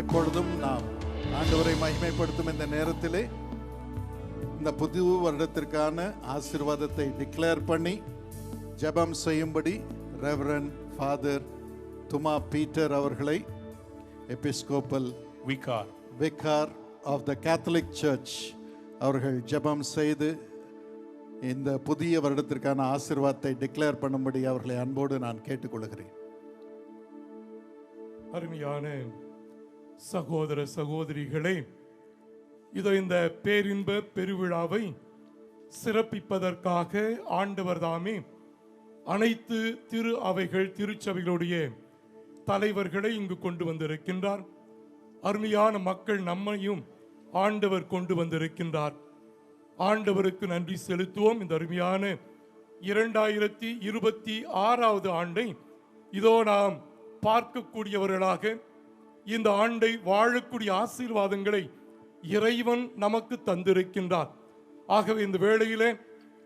இப்பொழுதும் நாம் ஆண்டவரை மகிமைப்படுத்தும் இந்த நேரத்திலே இந்த புது வருடத்திற்கான ஆசீர்வாதத்தை டிக்ளேர் பண்ணி ஜெபம் செய்யும்படி ரெவரன் ஃபாதர் துமா பீட்டர் அவர்களை episcopal vicar vicar of the Catholic church அவர்கள் ஜெபம் செய்து இந்த புதிய வருடத்திற்கான ஆசீர்வாதத்தை டிக்ளேர் பண்ணும்படி அவர்களை அன்போடு நான் கேட்டுக்கொள்கிறேன். அருமையான சகோதர சகோதரிகளே இதோ இந்த பேரின்ப பெருவிழாவை சிறப்பிப்பதற்காக ஆண்டவர் தாமே அனைத்து திரு அவைகள் திருச்சபைகளுடைய தலைவர்களை இங்கு கொண்டு வந்திருக்கின்றார். அருமையான மக்கள் நம்மையும் ஆண்டவர் கொண்டு வந்திருக்கின்றார். ஆண்டவருக்கு நன்றி செலுத்துவோம். இந்த அருமையான இரண்டாயிரத்தி இருபத்தி ஆறாவது ஆண்டை இதோ நாம் பார்க்கக்கூடியவர்களாக இந்த ஆண்டை வாழக்கூடிய ஆசீர்வாதங்களை இறைவன் நமக்கு தந்திருக்கின்றார். ஆகவே இந்த வேளையிலே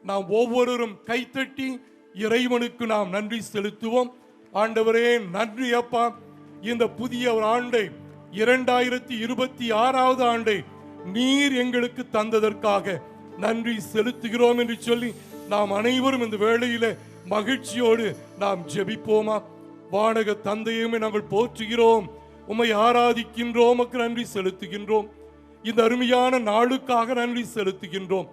நாம் ஒவ்வொருவரும் கைத்தட்டி இறைவனுக்கு நாம் நன்றி செலுத்துவோம். ஆண்டவரே நன்றி அப்பா. இந்த புதிய ஒரு ஆண்டை இரண்டாயிரத்தி இருபத்தி ஆறாவது ஆண்டை நீர் எங்களுக்கு தந்ததற்காக நன்றி செலுத்துகிறோம் என்று சொல்லி நாம் அனைவரும் இந்த வேளையில மகிழ்ச்சியோடு நாம் ஜெபிப்போமா? வானக தந்தையுமே நாங்கள் போற்றுகிறோம். உம்மை ஆராதிக்கின்றோம் உமக்கு நன்றி செலுத்துகின்றோம். இந்த அருமையான நாளுக்காக நன்றி செலுத்துகின்றோம்.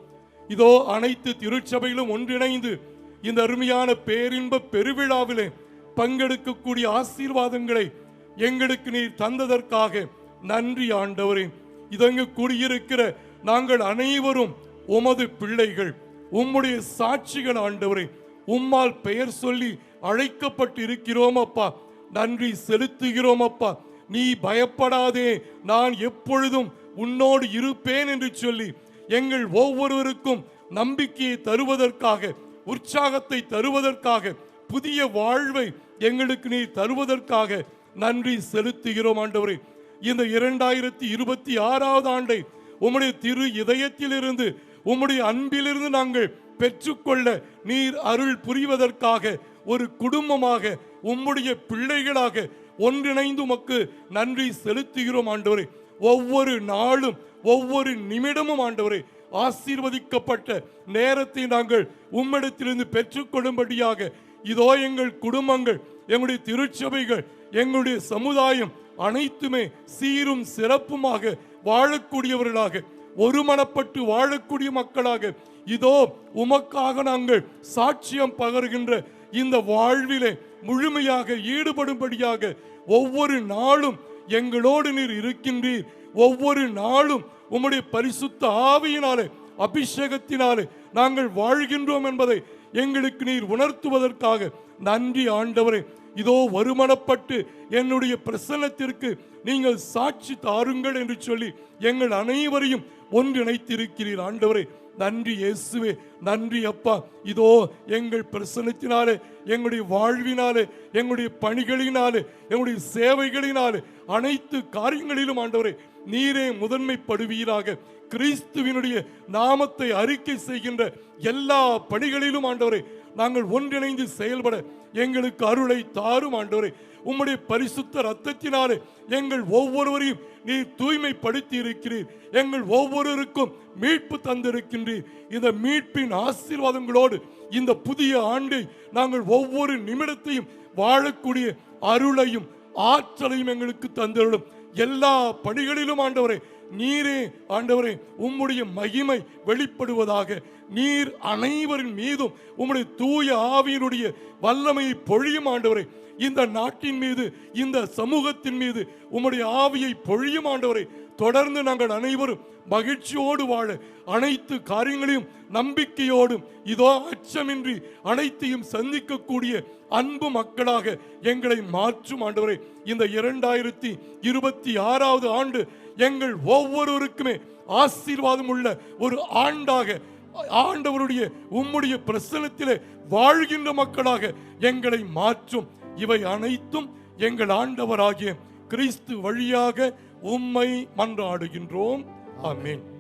இதோ அனைத்து திருச்சபையிலும் ஒன்றிணைந்து இந்த அருமையான பேரின்ப பெருவிழாவிலே பங்கெடுக்கக்கூடிய ஆசீர்வாதங்களை எங்களுக்கு நீர் தந்ததற்காக நன்றி ஆண்டவரே. இதங்கு கூடியிருக்கிற நாங்கள் அனைவரும் உமது பிள்ளைகள் உம்முடைய சாட்சிகள் ஆண்டவரே. உம்மால் பெயர் சொல்லி அழைக்கப்பட்டு இருக்கிறோம் அப்பா. நன்றி செலுத்துகிறோம் அப்பா. நீ பயப்படாதே நான் எப்பொழுதும் உன்னோடு இருப்பேன் என்று சொல்லி எங்கள் ஒவ்வொருவருக்கும் நம்பிக்கையை தருவதற்காக உற்சாகத்தை தருவதற்காக புதிய வாழ்வை எங்களுக்கு நீ தருவதற்காக நன்றி செலுத்துகிறோம் ஆண்டவரே. இந்த இரண்டாயிரத்தி இருபத்தி ஆறாவது ஆண்டை உம்முடைய திரு இதயத்திலிருந்து உம்முடைய அன்பிலிருந்து நாங்கள் பெற்றுக்கொள்ள நீர் அருள் புரிவதற்காக ஒரு குடும்பமாக உம்முடைய பிள்ளைகளாக ஒன்றிணைந்து உமக்கு நன்றி செலுத்துகிறோம் ஆண்டவரே. ஒவ்வொரு நாளும் ஒவ்வொரு நிமிடமும் ஆண்டவரே ஆசீர்வதிக்கப்பட்ட நேரத்தை நாங்கள் உம்மிடத்திலிருந்து பெற்றுக்கொள்ளும்படியாக இதோ எங்கள் குடும்பங்கள் எங்களுடைய திருச்சபைகள் எங்களுடைய சமுதாயம் அனைத்துமே சீரும் சிறப்புமாக வாழக்கூடியவர்களாக ஒருமனப்பட்டு வாழக்கூடிய மக்களாக இதோ உமக்காக நாங்கள் சாட்சியம் பகர்கின்ற இந்த வாழ்விலே முழுமையாக ஈடுபடும்படியாக ஒவ்வொரு நாளும் எங்களோடு நீர் இருக்கின்றீர். ஒவ்வொரு நாளும் உம்முடைய பரிசுத்த ஆவியினாலே அபிஷேகத்தினாலே நாங்கள் வாழ்கின்றோம் என்பதை எங்களுக்கு நீர் உணர்த்துவதற்காக நன்றி ஆண்டவரே. இதோ வருமானப்பட்டு என்னுடைய பிரசன்னத்திற்கு நீங்கள் சாட்சி தாருங்கள் என்று சொல்லி எங்கள் அனைவரையும் ஒன்றிணைத்திருக்கிறீர். ஆண்டவரே நன்றி இயேசுவே நன்றி அப்பா. இதோ எங்கள் பிரசனத்தினாலே எங்களுடைய வாழ்வினாலே எங்களுடைய பணிகளினாலே எங்களுடைய சேவைகளினாலே அனைத்து காரியங்களிலும் ஆண்டவரே நீரே முதன்மைப்படுவீராக. கிறிஸ்துவினுடைய நாமத்தை அறிக்கை செய்கின்ற எல்லா பணிகளிலும் ஆண்டவரே நாங்கள் ஒன்றிணைந்து செயல்பட எங்களுக்கு அருளை தாரும் ஆண்டவரே. உம்முடைய பரிசுத்த ரத்தத்தினாலே எங்கள் ஒவ்வொருவரையும் நீர் தூய்மைப்படுத்தி இருக்கிறீர். எங்கள் ஒவ்வொருவருக்கும் மீட்பு தந்திருக்கின்றீர். இந்த மீட்பின் ஆசீர்வாதங்களோடு இந்த புதிய ஆண்டை நாங்கள் ஒவ்வொரு நிமிடத்தையும் வாழக்கூடிய அருளையும் ஆற்றலையும் எங்களுக்கு தந்திருளும். எல்லா பணிகளிலும் ஆண்டவரே நீரே ஆண்டவரே உம்முடைய மகிமை வெளிப்படுவதாக. நீர் அனைவரின் மீதும் உம்முடைய தூய ஆவியினுடைய வல்லமையை பொழியும் ஆண்டவரே. இந்த நாட்டின் மீது இந்த சமூகத்தின் மீது உம்முடைய ஆவியை பொழியும் ஆண்டவரை. தொடர்ந்து நாங்கள் அனைவரும் மகிழ்ச்சியோடு வாழ அனைத்து காரியங்களையும் நம்பிக்கையோடும் இதோ அச்சமின்றி அனைத்தையும் சந்திக்கக்கூடிய அன்பு மக்களாக எங்களை மாற்றும் ஆண்டவரே. இந்த இரண்டாயிரத்தி இருபத்தி ஆறாவது ஆண்டு எங்கள் ஒவ்வொருவருக்குமே ஆசீர்வாதம் உள்ள ஒரு ஆண்டாக ஆண்டவருடைய உம்முடைய பிரசனத்திலே வாழ்கின்ற மக்களாக எங்களை மாற்றும். இவை அனைத்தும் எங்கள் ஆண்டவராகிய கிறிஸ்து வழியாக உம்மை மன்றாடுகின்றோம். ஆமேன்.